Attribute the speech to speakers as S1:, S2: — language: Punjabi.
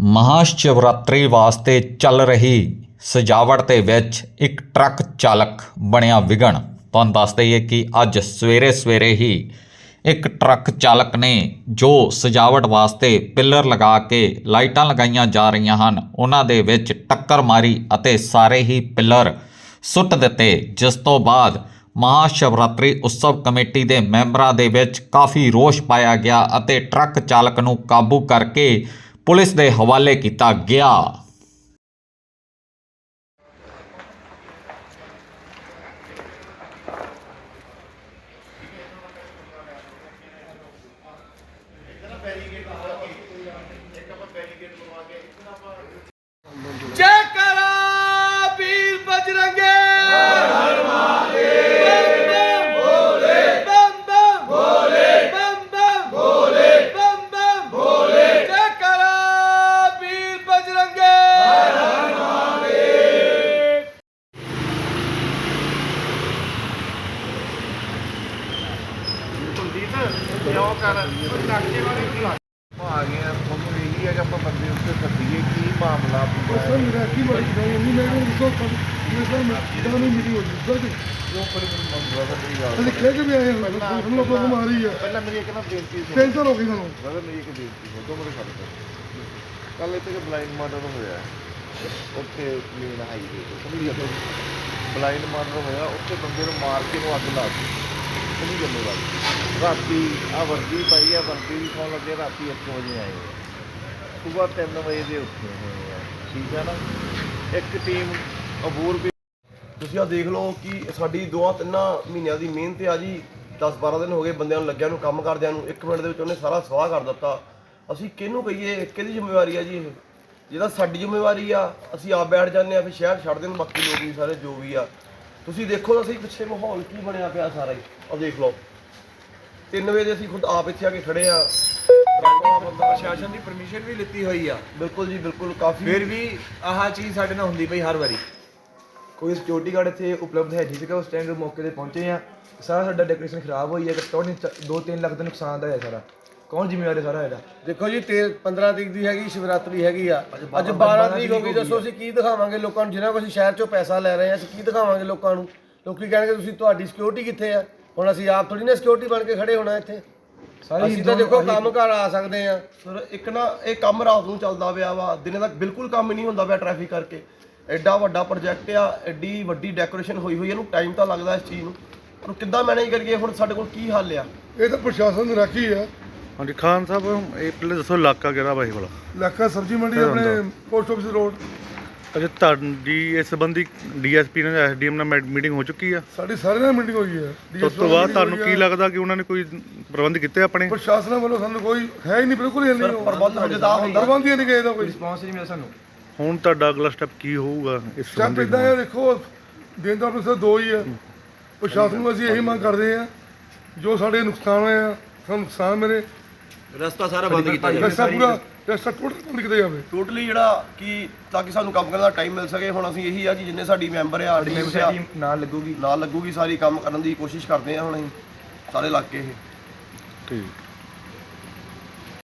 S1: ਮਹਾਸ਼ਿਵਰਾਤਰੀ ਵਾਸਤੇ ਚੱਲ ਰਹੀ ਸਜਾਵਟ ਦੇ ਵਿੱਚ ਇੱਕ ਟਰੱਕ ਚਾਲਕ ਬਣਿਆ ਵਿਗਣ ਤੁਹਾਨੂੰ ਦੱਸ ਦਈਏ ਕਿ ਅੱਜ ਸਵੇਰੇ ਸਵੇਰੇ ਹੀ ਇੱਕ ਟਰੱਕ ਚਾਲਕ ਨੇ ਜੋ ਸਜਾਵਟ ਵਾਸਤੇ ਪਿੱਲਰ ਲਗਾ ਕੇ ਲਾਈਟਾਂ ਲਗਾਈਆਂ ਜਾ ਰਹੀਆਂ ਹਨ, ਉਹਨਾਂ ਦੇ ਵਿੱਚ ਟੱਕਰ ਮਾਰੀ ਅਤੇ ਸਾਰੇ ਹੀ ਪਿੱਲਰ ਸੁੱਟ ਦਿੱਤੇ। ਜਿਸ ਤੋਂ ਬਾਅਦ ਮਹਾਸ਼ਿਵਰਾਤਰੀ ਉਤਸਵ ਕਮੇਟੀ ਦੇ ਮੈਂਬਰਾਂ ਦੇ ਵਿੱਚ ਕਾਫੀ ਰੋਸ਼ ਪਾਇਆ ਗਿਆ ਅਤੇ ਟਰੱਕ ਚਾਲਕ ਨੂੰ ਕਾਬੂ ਕਰਕੇ ਪੁਲਿਸ ਦੇ ਹਵਾਲੇ ਕੀਤਾ ਗਿਆ।
S2: ਜੈ ਕਰਾ ਵੀਰ ਬਜਰੰਗੇ ਹਰ ਹਰ ਮਹਾਦੇਵ ਭੋਲੇ ਬੰਮ ਬੰਮ ਭੋਲੇ ਬੰਮ ਬੰਮ ਭੋਲੇ ਬੰਮ ਬੰਮ ਭੋਲੇ ਜੈ ਕਰਾ ਵੀਰ ਬਜਰੰਗੇ ਹਰ ਹਰ ਮਹਾਦੇਵ
S3: ਆ ਗਏ ਆ ਤੁਹਾਨੂੰ ਇਹੀ ਹੈ ਕਿ ਆਪਾਂ ਬੰਦੇ ਉੱਤੇ ਸੱਦੀਏ ਕੀ ਮਾਮਲਾ ਪੂਰਾ
S4: ਸਰ ਮੇਰਾ ਕੀ ਬੜੀ ਗੱਲ ਨਹੀਂ ਮੈਂ ਉਹ ਰਿਸੋ ਕਰ ਮੈਂ ਸਰ ਮੈਂ ਜਦੋਂ ਨਹੀਂ ਮਿਲੀ ਹੋਈ ਸਰ
S3: ਕਿਉਂ ਪਰ ਮੈਨੂੰ ਦਾ ਮੇਰੀ ਗੱਲ
S4: ਅਸੀਂ ਖੇਡ ਵੀ ਆਏ ਹਾਂ ਸਾਨੂੰ ਲੋਕ ਪ੍ਰੋਬਲਮ ਆ
S3: ਪਹਿਲਾਂ ਮੇਰੀ ਇੱਕ ਨਾ ਬੇਨਤੀ ਸੀ
S4: ਟੈਂਸ਼ਨ ਹੋ ਗਈ ਸਾਨੂੰ
S3: ਬਰਦਰ ਮੇਰੀ ਇੱਕ ਬੇਨਤੀ ਸੀ ਦੋ ਮੇਰੇ ਖੜ ਕੱਲ ਇੱਥੇ ਕਿ ਬਲਾਈਂਡ ਮਰਡਰ ਹੋਇਆ ਉੱਥੇ ਮੇਨ ਹਾਈਵੇ ਤੇ ਸਮਝ ਬਲਾਈਂਡ ਮਰਡਰ ਹੋਇਆ ਉੱਥੇ ਬੰਦੇ ਨੂੰ ਮਾਰ ਕੇ ਨੂੰ ਅੱਗ ਲਾ ਦਿੱਤੀ ਸਮਝ ਗਿਆ ਰਾਤੀ ਆ ਵਰਦੀ ਪਾਈ ਆ, ਵਰਦੀ ਵੀ ਕੌਣ ਲੱਗੇ, ਰਾਤੀ 1 ਵਜੇ ਆਏ ਸਵੇਰ 3 ਵਜੇ ਦੇ ਉੱਠੇ ਹੋਏ ਆ। ਠੀਕ ਆ ਨਾ? ਇੱਕ ਟੀਮ ਅਬੂਰ ਵੀ
S5: ਤੁਸੀਂ ਆ ਦੇਖ ਲਓ ਕਿ ਸਾਡੀ ਦੋਆਂ ਤਿੰਨਾਂ ਮਹੀਨਿਆਂ ਦੀ ਮਿਹਨਤ ਆ ਜੀ। 10-12 ਦਿਨ ਹੋ ਗਏ ਬੰਦਿਆਂ ਨੂੰ ਲੱਗਿਆ ਨੂੰ, ਕੰਮ ਕਰਦਿਆਂ ਨੂੰ। 1 ਮਿੰਟ ਦੇ ਵਿੱਚ ਉਹਨੇ ਸਾਰਾ ਸਵਾਹ ਕਰ ਦਿੱਤਾ। ਅਸੀਂ ਕਿਹਨੂੰ ਕਹੀਏ? ਕਿਹਦੀ ਜ਼ਿੰਮੇਵਾਰੀ ਆ ਜੀ ਇਹ? ਜਿਹੜਾ ਸਾਡੀ ਜ਼ਿੰਮੇਵਾਰੀ ਆ, ਅਸੀਂ ਆਪ ਬੈਠ ਜਾਂਦੇ ਆ, ਫਿਰ ਸ਼ਹਿਰ ਛੱਡ ਦੇਣ ਬਾਕੀ ਲੋਕ ਵੀ ਸਾਰੇ ਜੋ ਵੀ ਆ। ਤੁਸੀਂ ਦੇਖੋ ਤਾਂ ਸਹੀ ਪਿੱਛੇ ਮਾਹੌਲ ਕੀ ਬਣਿਆ ਪਿਆ ਸਾਰਾ ਹੀ। ਆ ਦੇਖ ਲਓ। 3 ਵਜੇ ਦੇ ਅਸੀਂ ਖੁਦ ਆਪ ਇੱਥੇ ਆ ਕੇ ਖੜੇ ਆ
S2: ਪ੍ਰਸ਼ਾਸਨ ਦੀ ਪਰਮਿਸ਼ਨ ਵੀ ਲਿੱਤੀ ਹੋਈ ਆ।
S5: ਬਿਲਕੁਲ ਜੀ ਬਿਲਕੁਲ ਕਾਫੀ
S2: ਫਿਰ ਵੀ ਆਹ ਚੀਜ਼ ਸਾਡੇ ਨਾਲ ਹੁੰਦੀ ਪਈ ਹਰ ਵਾਰੀ।
S6: ਕੋਈ ਸਿਕਿਉਰਿਟੀ ਗਾਰਡ ਇੱਥੇ ਉਪਲਬਧ ਹੈ ਨਹੀਂ ਸੀਗਾ ਉਸ ਟਾਈਮ ਮੌਕੇ ਤੇ ਪਹੁੰਚੇ ਆ ਸਾਰਾ ਸਾਡਾ ਡੈਕੋਰੇਸ਼ਨ ਖਰਾਬ ਹੋਈ ਹੈ ਘੱਟੋ ਘੱਟ 2-3 ਲੱਖ ਦਾ ਨੁਕਸਾਨ ਦਾ ਹੈ ਸਾਰਾ। ਕੌਣ ਜ਼ਿੰਮੇਵਾਰ ਹੈ ਸਾਰਾ ਇਹਦਾ?
S7: ਦੇਖੋ ਜੀ ਤੇ 15 ਤਰੀਕ ਦੀ ਹੈਗੀ ਸ਼ਿਵਰਾਤਰੀ ਹੈਗੀ ਆ। ਅੱਜ 12 ਤਰੀਕ ਹੋ ਗਈ ਦੱਸੋ ਅਸੀਂ ਕੀ ਦਿਖਾਵਾਂਗੇ ਲੋਕਾਂ ਨੂੰ? ਜਿਨ੍ਹਾਂ ਕੋਲ ਅਸੀਂ ਸ਼ਹਿਰ ਚੋਂ ਪੈਸਾ ਲੈ ਰਹੇ ਆ ਅਸੀਂ ਕੀ ਦਿਖਾਵਾਂਗੇ ਲੋਕਾਂ ਨੂੰ? ਲੋਕੀ ਕਹਿਣਗੇ ਤੁਸੀਂ ਤੁਹਾਡੀ ਸਿਕਿਉਰਿਟੀ ਕਿੱਥੇ ਆ? ਹੁਣ ਅਸੀਂ ਆਪ ਥੋੜੀ ਨਾ ਸਿਕਿਉਰਿਟੀ ਬਣ ਕੇ ਖੜੇ ਹੋਣਾ ਇੱਥੇ। ਅਸੀਂ ਤਾਂ ਦੇਖੋ ਕੰਮ ਘਰ ਆ ਸਕਦੇ ਆ।
S5: ਸਰ ਇੱਕ ਨਾ ਇਹ ਕੰਮ ਰਾਤ ਨੂੰ ਚੱਲਦਾ ਪਿਆ ਵਾ। ਦਿਨੇ ਤੱਕ ਬਿਲਕੁਲ ਕੰਮ ਹੀ ਨਹੀਂ ਹੁੰਦਾ ਪਿਆ ਟ੍ਰੈਫਿਕ ਕਰਕੇ। ਐਡਾ ਵੱਡਾ ਪ੍ਰੋਜੈਕਟ ਆ ਐਡੀ ਵੱਡੀ ਡੈਕੋਰੇਸ਼ਨ ਹੋਈ ਹੋਈ ਹੈ ਇਹਨੂੰ ਟਾਈਮ ਤਾਂ ਲੱਗਦਾ ਇਸ ਚੀਜ਼ ਨੂੰ। ਪਰ ਕਿੱਦਾਂ ਮੈਨੇਜ ਕਰੀਏ? ਹੁਣ ਸਾਡੇ ਕੋਲ ਕੀ ਹੱਲ ਆ?
S4: ਇਹ ਤਾਂ ਪ੍ਰਸ਼ਾਸਨ ਦੀ ਰਾਖੀ ਆ।
S8: ਹਾਂਜੀ ਖਾਨ ਸਾਹਿਬ ਇਹ ਪਹਿਲੇ ਦੱਸੋ ਇਲਾਕਾ ਕਿਹੜਾ ਵਾ ਇਹ ਵਾਲਾ?
S4: ਇਲਾਕਾ ਸਬਜ਼ੀ ਮੰਡੀ ਆਪਣੇ ਪੋਸਟ ਆਫਿਸ ਰੋਡ
S8: ਅੱਛਾ ਤੁਹਾਡੀ ਇਸ ਸੰਬੰਧੀ ਡੀਐਸਪੀ ਨਾਲ ਐਸਡੀਐਮ ਨਾਲ ਮੀਟਿੰਗ ਹੋ ਚੁੱਕੀ ਆ?
S4: ਸਾਡੀ ਸਾਰੇ ਨਾਲ ਮੀਟਿੰਗ ਹੋਈ ਹੈ।
S8: ਤੇ ਉਸ ਤੋਂ ਬਾਅਦ ਤੁਹਾਨੂੰ ਕੀ ਲੱਗਦਾ ਕਿ ਉਹਨਾਂ ਨੇ ਕੋਈ ਪ੍ਰਬੰਧ ਕੀਤੇ ਆਪਣੇ?
S4: ਪ੍ਰਸ਼ਾਸਨ ਵੱਲੋਂ ਸਾਨੂੰ ਕੋਈ ਹੈ ਹੀ ਨਹੀਂ ਬਿਲਕੁਲ ਹੀ ਨਹੀਂ।
S5: ਪ੍ਰਬੰਧ ਹੁੰਦਾ ਹੁੰਦਾ
S4: ਪ੍ਰਬੰਧ ਹੀ ਨਹੀਂ ਗਏ ਦਾ ਕੋਈ।
S6: ਰਿਸਪੌਂਸ ਨਹੀਂ ਮਿਲਿਆ ਸਾਨੂੰ।
S8: ਹੁਣ ਤੁਹਾਡਾ ਅਗਲਾ ਸਟੈਪ ਕੀ ਹੋਊਗਾ ਇਸ
S4: ਸਟੈਪ ਇਦਾਂ ਹੈ ਦੇਖੋ ਦਿਨ ਦਾ ਆਪਣੇ ਦੋ ਹੀ ਆ ਪ੍ਰਸ਼ਾਸਨ ਨੂੰ ਅਸੀਂ ਇਹੀ ਮੰਗ ਕਰਦੇ ਆ ਜੋ ਸਾਡੇ ਨੁਕਸਾਨ ਹੋਏ ਆ ਸਾਨੂੰ ਨੁਕਸਾਨ ਮੇਰੇ
S2: ਰਸਤਾ ਸਾਰਾ ਬੰਦ ਕੀਤਾ
S4: ਰਸਤਾ ਪੂਰਾ ਰਸਤਾ ਟੋਟਲ ਬੰਦ ਕੀਤਾ ਜਾਵੇ।
S5: ਟੋਟਲੀ ਜਿਹੜਾ ਕਿ ਤਾਂ ਕਿ ਸਾਨੂੰ ਕੰਮ ਕਰਨ ਦਾ ਟਾਈਮ ਮਿਲ ਸਕੇ ਹੁਣ ਅਸੀਂ ਇਹੀ ਆ ਕਿ ਜਿੰਨੇ ਸਾਡੀ ਮੈਂਬਰ ਆ ਆ
S6: ਟੀਮ ਨਾਲ ਲੱਗੂਗੀ।
S5: ਨਾਲ ਲੱਗੂਗੀ ਸਾਰੀ ਕੰਮ ਕਰਨ ਦੀ ਕੋਸ਼ਿਸ਼ ਕਰਦੇ ਆ ਹੁਣ ਅਸੀਂ ਸਾਰੇ ਇਲਾਕੇ ਇਹ।
S8: ਠੀਕ।